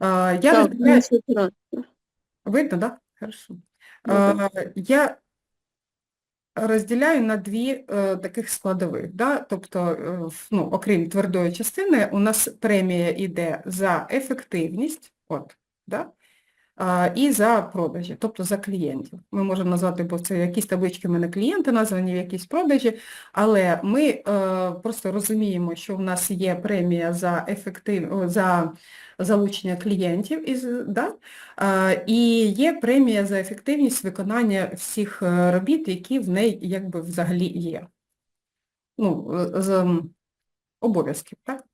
Я Так, розділяю, видно, да? Хорошо. Ну, да. Я розділяю на дві е, таких складових. Да? Тобто, е, ну, окрім твердої частини, у нас премія йде за ефективність, от, да? І за продажі, тобто за клієнтів. Ми можемо назвати, бо це якісь таблички в мене клієнти названі, якісь продажі, але ми е, просто розуміємо, що в нас є премія за ефектив... за залучення клієнтів, із, да? е, і є премія за ефективність виконання всіх е, робіт, які в неї якби взагалі є. Ну, з обов'язків, так?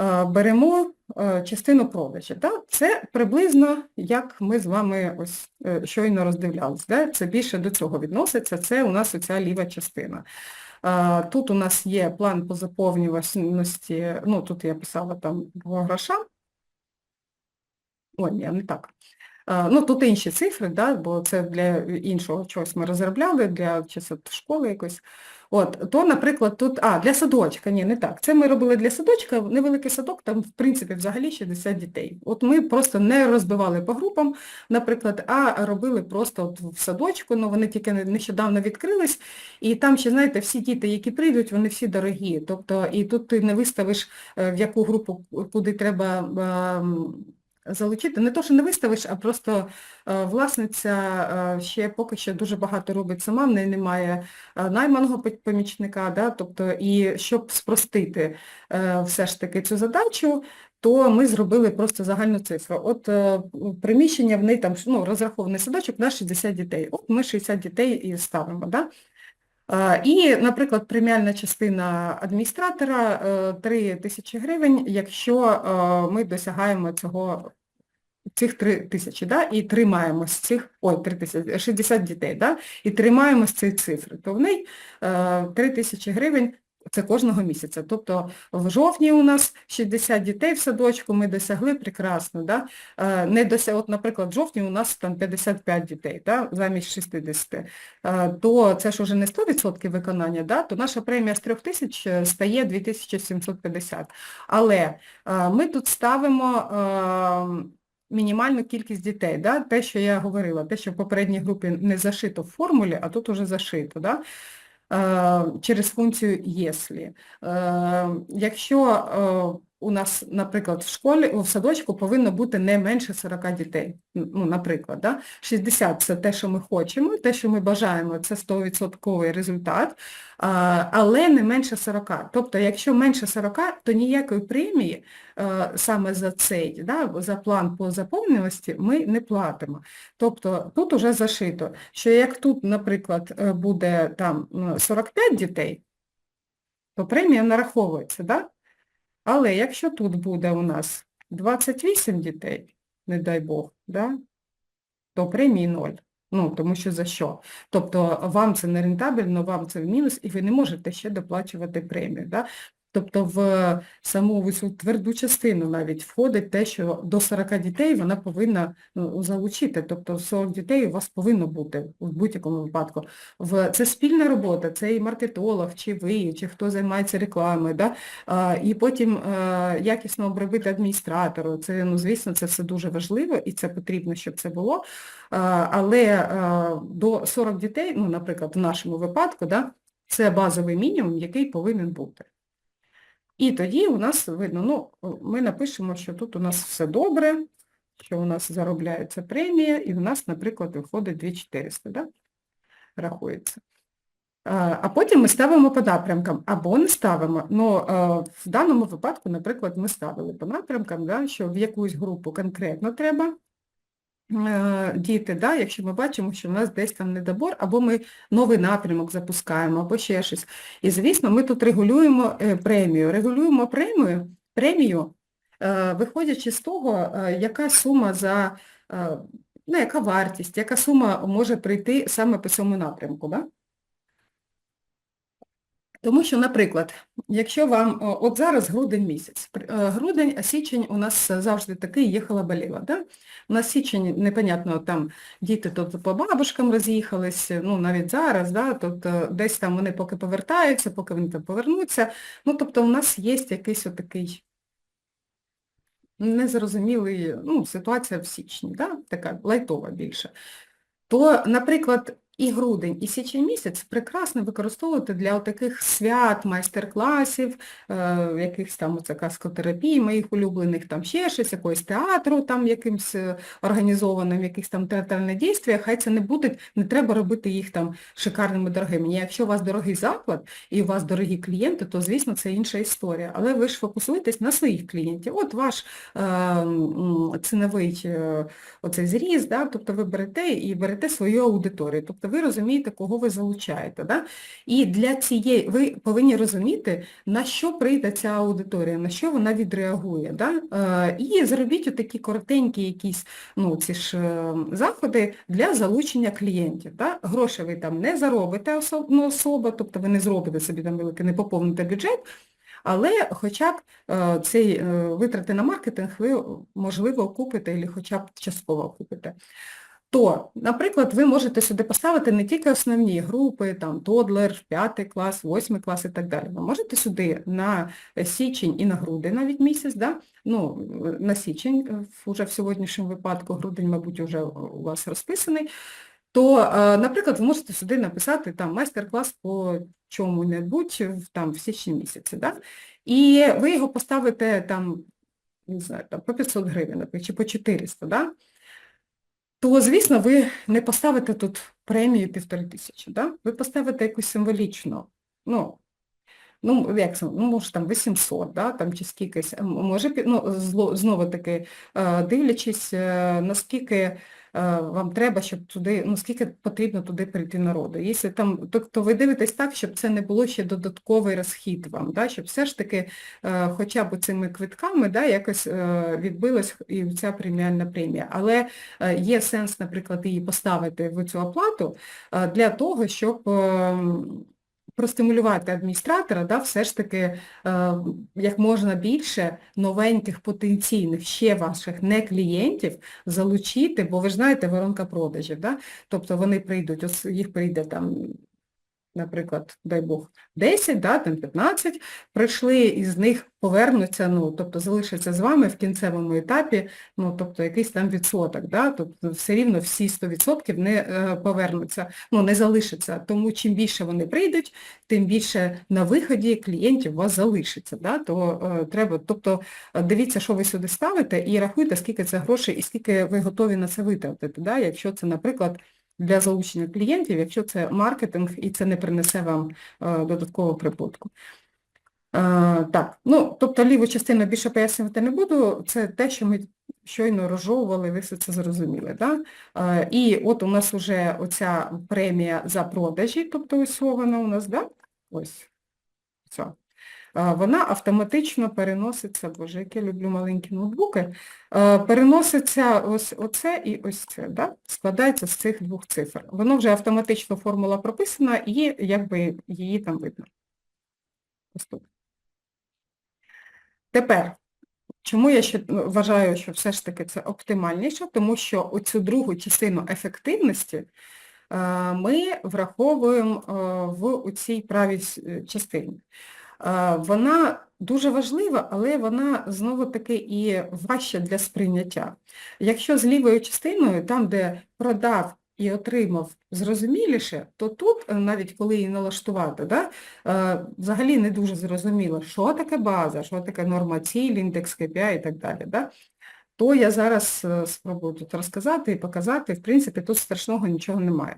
Е, Беремо е, частину продажі. Да? Це приблизно, як ми з вами ось е, щойно роздивлялись. Да? Це більше до цього відноситься, це у нас оця ліва частина. Тут у нас є план по заповнюваності, ну тут я писала там по грошам. Ой, ні, не так. Е, Ну, тут інші цифри, да, бо це для іншого чогось ми розробляли, для чи школи якось. От, то, наприклад, тут, а, для садочка, ні, не так. Це ми робили для садочка, невеликий садок, там, в принципі, взагалі 60 дітей. От ми просто не розбивали по групам, наприклад, а робили просто от в садочку, ну, вони тільки нещодавно відкрились, і там ще, знаєте, всі діти, які прийдуть, вони всі дорогі. Тобто, і тут ти не виставиш, е, в яку групу, куди треба ем, залучити. Не то, що не виставиш, а просто е, власниця е, ще поки що дуже багато робить сама, в неї немає е, найманого помічника, да, тобто, і щоб спростити все ж таки цю задачу, то ми зробили просто загальну цифру. От приміщення в неї там ну, розрахований садочок на 60 дітей. От ми 60 дітей і ставимо. Да? Е, І, наприклад, преміальна частина адміністратора е, 3 тисячі гривень, якщо е, ми досягаємо цього цих 3 тисячі, да, і тримаємо з цих, ой, 3 тисячі, 60 дітей, да, і тримаємо з цієї цифри, то в неї е, 3 тисячі гривень це кожного місяця. Тобто в жовтні у нас 60 дітей в садочку, ми досягли прекрасно. Да? Е, Не дося... От, наприклад, в жовтні у нас там 55 дітей да? замість 60, Е, то це ж уже не 100% виконання, да? то наша премія з 3 тисяч е, стає 2750. Але ми тут ставимо е, мінімальну кількість дітей, да? те, що я говорила, те, що в попередній групі не зашито в формулі, а тут уже зашито. Да? Е, через функцію «єслі». Е, Якщо е, у нас, наприклад, в школі, в садочку повинно бути не менше 40 дітей, ну, наприклад, да? 60 – це те, що ми хочемо, те, що ми бажаємо, це 100% результат, але не менше 40. Тобто, якщо менше 40, то ніякої премії е, саме за цей, да, за план по заповненості ми не платимо. Тобто тут уже зашито, що як тут, наприклад, е, буде там ну, 45 дітей, то премія нараховується, да? Але якщо тут буде у нас 28 дітей, не дай Бог, да? то премії ноль. Ну, тому що за що? Тобто вам це не рентабельно, вам це в мінус, і ви не можете ще доплачувати премію. Да? Тобто в саму тверду частину навіть входить те, що до 40 дітей вона повинна ну, залучити. Тобто 40 дітей у вас повинно бути в будь-якому випадку. В, це спільна робота, це і маркетолог, чи ви, чи хто займається рекламою. Да? А, і потім а, якісно обробити адміністратору. Це, ну, звісно, це все дуже важливо і це потрібно, щоб це було. А, але а, до 40 дітей, ну, наприклад, в нашому випадку, да, це базовий мінімум, який повинен бути. І тоді у нас видно, ну, ми напишемо, що тут у нас все добре, що у нас заробляється премія, і у нас, наприклад, виходить 2400, да? рахується. А потім ми ставимо по напрямкам, або не ставимо. Ну, в даному випадку, наприклад, ми ставили по напрямкам, да, що в якусь групу конкретно треба діти, да, якщо ми бачимо, що в нас десь там недобор, або ми новий напрямок запускаємо, або ще щось. І, звісно, ми тут регулюємо е, премію. Регулюємо премію, премію е, виходячи з того, е, яка сума за, е, ну, яка вартість, яка сума може прийти саме по цьому напрямку. Да? Тому що, наприклад, якщо вам, от зараз грудень місяць, е, грудень, а січень у нас завжди такий є халабаліла, да? У нас січень, непонятно, там діти тут по бабушкам роз'їхались, ну навіть зараз, да? е, десь там вони поки повертаються, поки вони там повернуться, ну тобто у нас є якийсь отакий незрозумілий, ну, ситуація в січні, да? така лайтова більше, то, наприклад, і грудень, і січень місяць прекрасно використовувати для таких свят, майстер-класів, е, якихось там оце каскотерапії моїх улюблених, там ще щось, якогось театру, там якимсь е, організованим, якихось там театральне дійствия, хай це не буде, не треба робити їх там шикарними дорогими. Якщо у вас дорогий заклад і у вас дорогі клієнти, то, звісно, це інша історія. Але ви ж фокусуєтесь на своїх клієнтів. От ваш е, ціновий е, оцей зріз, да? тобто ви берете і берете свою аудиторію. Тобто ви розумієте, кого ви залучаєте. Да? І для цієї, ви повинні розуміти, на що прийде ця аудиторія, на що вона відреагує. Да? Е, І зробіть отакі коротенькі якісь ну, ці ж е, заходи для залучення клієнтів. Да? Гроші ви там не заробите осо- ну, особа, тобто ви не зробите собі там великий, не поповните бюджет, але хоча б е, цей витрати на маркетинг ви, можливо, окупите, або хоча б частково окупите то, наприклад, ви можете сюди поставити не тільки основні групи, там тодлер, 5 клас, 8 клас і так далі. Ви можете сюди на січень і на грудень навіть місяць, да? ну, на січень, е, вже в сьогоднішньому випадку, грудень, мабуть, вже у вас розписаний, то, е, наприклад, ви можете сюди написати там майстер-клас по чому-небудь там в січні місяці, да? і ви його поставите там, не знаю, там, по 500 гривень, наприклад, чи по 400, да? То, звісно, ви не поставите тут премію півтори тисячі, да? ви поставите якусь символічну, ну, ну, як ну, може, там 800, да? там, чи скількись, може, ну, знову-таки, е, дивлячись, е, наскільки вам треба, щоб туди, ну, скільки потрібно туди прийти народу. Якщо там, тобто ви дивитесь так, щоб це не було ще додатковий розхід вам, да? щоб все ж таки е, хоча б цими квитками да, якось е, відбилась і ця преміальна премія. Але е, є сенс, наприклад, її поставити в цю оплату е, для того, щоб ем, простимулювати адміністратора, да, все ж таки е, як можна більше новеньких потенційних ще ваших не клієнтів залучити, бо ви ж знаєте, воронка продажів, да? тобто вони прийдуть, ось їх прийде там, наприклад, дай Бог, 10, да, там 15, прийшли і з них повернуться, ну, тобто залишаться з вами в кінцевому етапі, ну, тобто якийсь там відсоток, да, тобто все рівно всі 100% не е, повернуться, ну, не залишаться, тому чим більше вони прийдуть, тим більше на виході клієнтів у вас залишиться, да, то е, треба, тобто е, дивіться, що ви сюди ставите і рахуйте, скільки це грошей і скільки ви готові на це витратити, да, якщо це, наприклад, для залучення клієнтів, якщо це маркетинг і це не принесе вам е, додаткового прибутку. Е, так, ну, тобто ліву частину більше пояснювати не буду, це те, що ми щойно розжовували, ви все це зрозуміли. Да? Е, і от у нас вже оця премія за продажі, тобто ось вона у нас, да? ось, ця. Вона автоматично переноситься, боже, як я люблю маленькі ноутбуки, переноситься ось оце і ось це, да? складається з цих двох цифр. Воно вже автоматично формула прописана і якби її там видно. Тепер, чому я ще вважаю, що все ж таки це оптимальніше, тому що оцю другу частину ефективності ми враховуємо в цій правій частині. Вона дуже важлива, але вона знову-таки і важча для сприйняття. Якщо з лівою частиною, там, де продав і отримав зрозуміліше, то тут, е, навіть коли її налаштувати, да, е, взагалі не дуже зрозуміло, що таке база, що таке норма ціль, індекс KPI і так далі. Да? То я зараз е, спробую тут розказати і показати, в принципі, тут страшного нічого немає.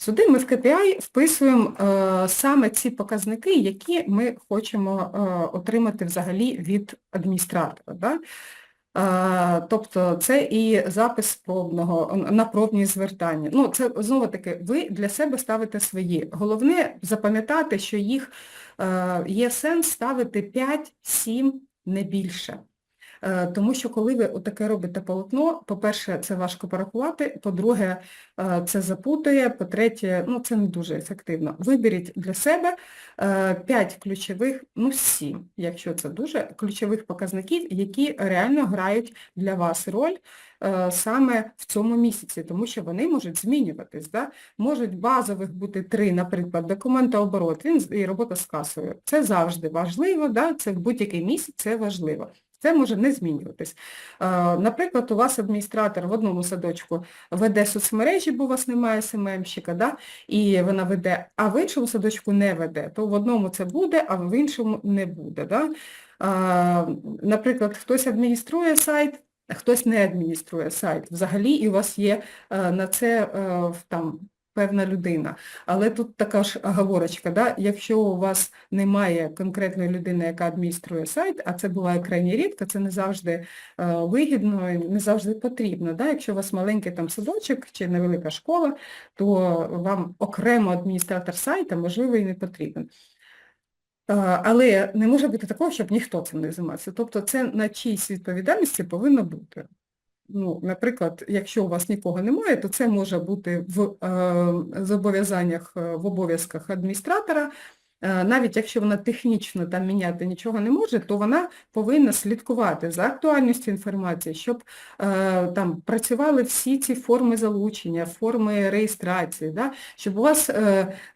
Сюди ми в KPI вписуємо е, саме ці показники, які ми хочемо е, отримати взагалі від адміністратора. Да? Е, тобто це і запис пробного, на пробні звертання. Ну, це знову-таки, ви для себе ставите свої. Головне запам'ятати, що їх є сенс ставити 5-7, не більше. Е, Тому що коли ви отаке робите полотно, по-перше, це важко порахувати, по-друге, е, це запутує, по-третє, ну це не дуже ефективно. Виберіть для себе 5 ключових, ну 7, якщо це дуже, ключових показників, які реально грають для вас роль е, саме в цьому місяці, тому що вони можуть змінюватись. Да? Можуть базових бути три, наприклад, документооборот він і робота з касою. Це завжди важливо, да? це в будь-який місяць це важливо. Це може не змінюватись. Е, Наприклад, у вас адміністратор в одному садочку веде соцмережі, бо у вас немає СММщика, да? і вона веде, а в іншому садочку не веде. То в одному це буде, а в іншому не буде. Да? Наприклад, хтось адмініструє сайт, хтось не адмініструє сайт взагалі, і у вас є е, на це е, там певна людина. Але тут така ж оговорочка, да? якщо у вас немає конкретної людини, яка адмініструє сайт, а це буває крайні рідко, це не завжди е, вигідно і не завжди потрібно. Да? Якщо у вас маленький там садочок чи невелика школа, то вам окремо адміністратор сайта, можливо, і не потрібен. Е, Але не може бути такого, щоб ніхто цим не займався. Тобто це на чиїсь відповідальності повинно бути. Ну, наприклад, якщо у вас нікого немає, то це може бути в е, зобов'язаннях, е, в обов'язках адміністратора. Е, Навіть якщо вона технічно там міняти нічого не може, то вона повинна слідкувати за актуальністю інформації, щоб там працювали всі ці форми залучення, форми реєстрації, да? щоб у вас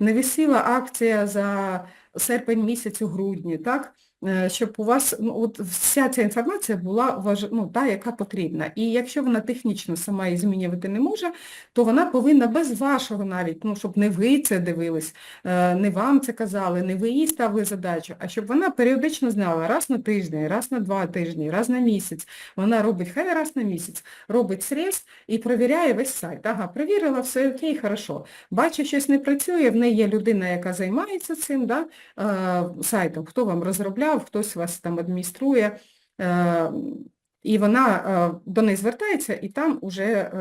не висіла акція за серпень місяць у грудні, так? Е, щоб у вас ну, от вся ця інформація була ну, та, яка потрібна. І якщо вона технічно сама її змінювати не може, то вона повинна без вашого навіть, ну, щоб не ви це дивились, е, не вам це казали, не ви їй ставили задачу, а щоб вона періодично знала раз на тиждень, раз на два тижні, раз на місяць. Вона робить, хай раз на місяць, робить срез і провіряє весь сайт. Ага, провірила, все окей, хорошо. Бачу, щось не працює, в неї є людина, яка займається цим, да, е, сайтом, хто вам хтось вас там адмініструє, е, і вона е, до неї звертається, і там вже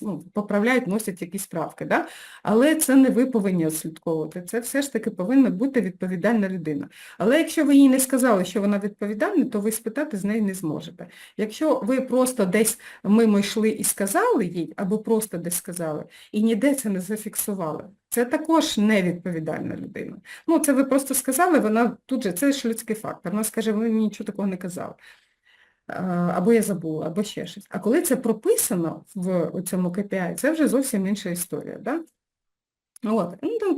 ну, поправляють, носять якісь правки. Да? Але це не ви повинні відслідковувати, це все ж таки повинна бути відповідальна людина. Але якщо ви їй не сказали, що вона відповідальна, то ви спитати з неї не зможете. Якщо ви просто десь мимо йшли і сказали їй, або просто десь сказали, і ніде це не зафіксували, це також невідповідальна людина. Ну, це ви просто сказали, вона тут же, це ж людський фактор. Вона скаже, ви мені нічого такого не казали. Або я забула, або ще щось. А коли це прописано в цьому KPI, це вже зовсім інша історія. Да? От. Ну,